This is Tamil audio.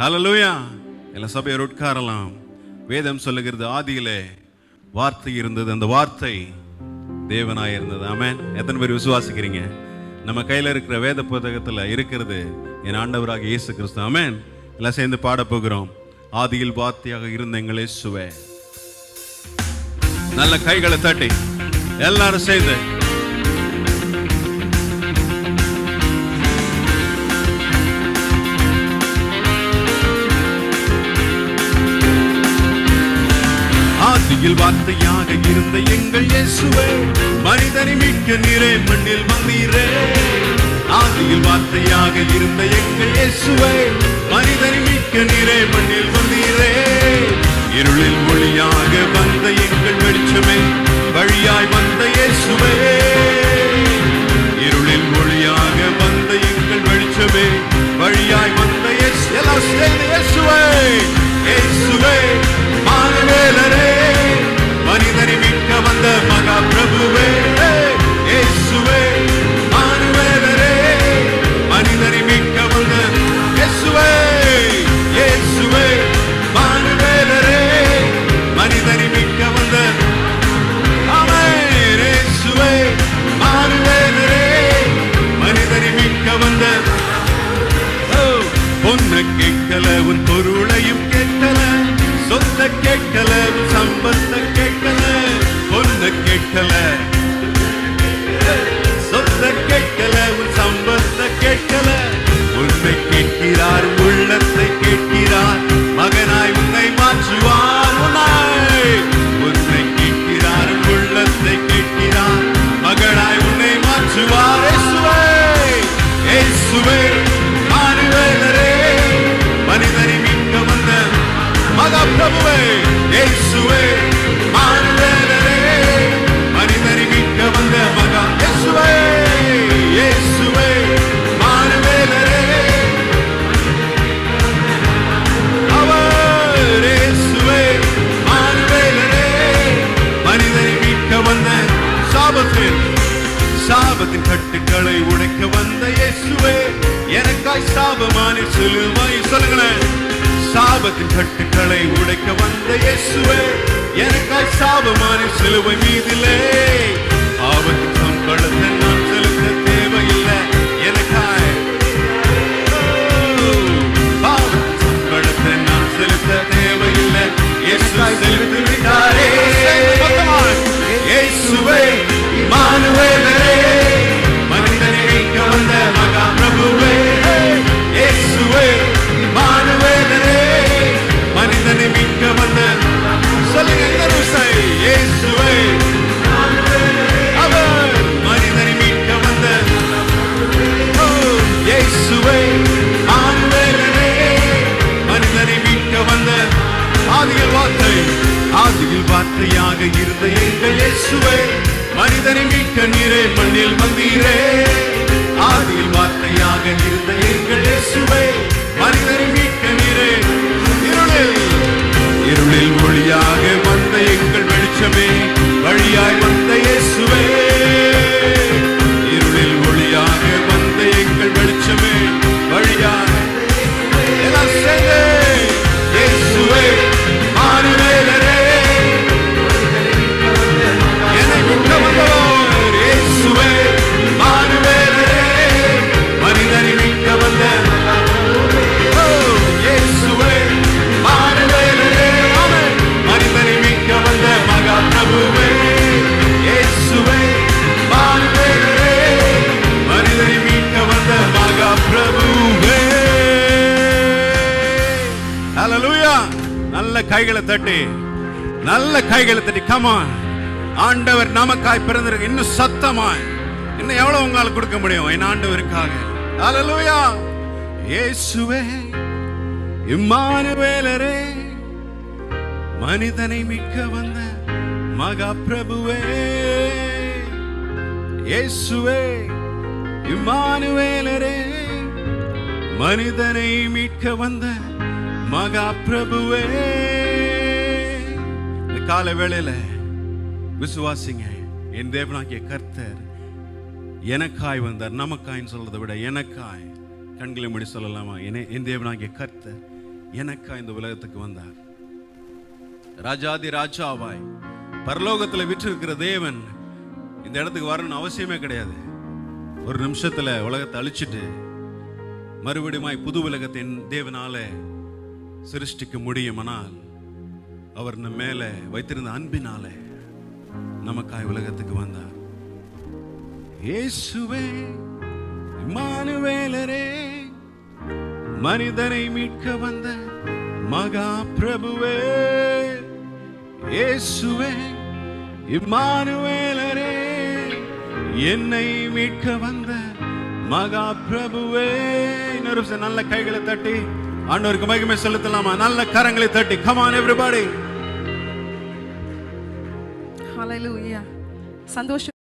ஹலலூயா எல்லா சபையர் உட்காரலாம். வேதம் சொல்லுகிறது ஆதியிலே வார்த்தை இருந்தது. அந்த வார்த்தை தேவனாய் இருந்தது. ஆமேன் எத்தனை பேர் விசுவாசிக்கிறீங்க? நம்ம கையில இருக்கிற வேத புத்தகத்துல இருக்கிறது என் ஆண்டவராக இயேசு கிறிஸ்து ஆமேன் எல்லாம் சேர்ந்து பாட போகிறோம். ஆதியில் வார்த்தையாக இருந்த எங்களே சுவே நல்ல கைகளை தட்டி. எல்லாரும் சேர்ந்து. ஆதியில் வார்த்தையாக இருந்த எங்கள் இயேசுவே மனிதனை மீட்க நீரே மண்ணில் வந்தீரே ஆதியில் வார்த்தையாக இருந்த எங்கள் இயேசுவே மனிதனை மீட்க நீரே மண்ணில் வந்தீரே இருளில் ஒளியாக வந்த எங்கள் வெளிச்சமே வழியாய் வந்த இயேசுவே. கேட்கல உன் பொருளையும் கேட்கல சொந்த கேட்கல உன் சம்பந்த பிரபுவே இயேசுவே. மானுவேலரே மனிதனை மீட்க வந்த மகா இயேசுவே. இயேசுவே மானுவேலரே அவர் இயேசுவே மானுவேலரே மனிதனை மீட்க வந்த சாபத்தில் சாபத்தின் கட்டுக்களை உடைக்க வந்த இயேசுவே. எனக்காய் சாபமான சிலுவாய் சொல்லுங்களேன். சாபத்தின் கட்டுக்களை உடைக்க வந்த இயேசுவே எனக்காய் சாபமான சிலுவை மீதிலே. ஆபத்தின் சம்பளத்தை நான் செலுத்த தேவையில்லை எனக்காய். பாவத்தின் சம்பளத்தை நான் செலுத்த தேவையில்லை எனக்காய் செலுத்த வார்த்தையாக இருந்த எங்கள் இயேசுவே மனிதனை மீட்க நீரே மண்ணில் வந்தீரே ஆதியில் வார்த்தையாக இருந்த எங்கள் இயேசுவே மனிதனை ஹalleluya நல்ல கைகளை தட்டி நல்ல கைகளை தட்டி. கமான் ஆண்டவர் நமக்காய் பிறந்திருக்கு இன்னும் சத்தமாய். இன்னும் எவ்வளவு உங்களால் கொடுக்க முடியும்? என் ஆண்டவருக்காக. ஹalleluya இயேசுவே இம்மானுவேலரே மனிதனை மிக்க வந்த மகா பிரபுவே இயேசுவே இம்மானுவேலரே மனிதனை மீட்க வந்த மகா பிரபுவே. இந்த கால வேளையில விசுவாசிங்க என் தேவனாகிய கர்த்தர் எனக்காய் வந்தார். நமக்காய்ன்னு சொல்றதை விட எனக்காய். கண்களை முடி சொல்லலாமா? என என் தேவனாகிய கர்த்தர் எனக்கா இந்த உலகத்துக்கு வந்தார். ராஜாதி ராஜாவாய் பரலோகத்துல விற்றிருக்கிற தேவன் இந்த இடத்துக்கு வரணும்னு அவசியமே கிடையாது. ஒரு நிமிஷத்துல உலகத்தை அழிச்சிட்டு மறுபடியும் புது உலகத்தின் தேவனால சிருஷ்டிக்க முடியுமானால் அவர் நம்ம மேலே வைத்திருந்த அன்பினால நமக்காய் உலகத்துக்கு வந்தார். இயேசுவே இமானுவேலரே மனிதனை மீட்க வந்த மகா பிரபுவே இயேசுவே இம்மானுவேலரே என்னை மீட்க வந்த மகா பிரபுவே. இன்னொரு நல்ல கைகளை தட்டி. ஆண்டவருக்கு மகிமை செலுத்தலாமா? நல்ல கரங்களை தட்டி. கமான் எவ்ரிபாடி ஹalleluya சந்தோஷம்.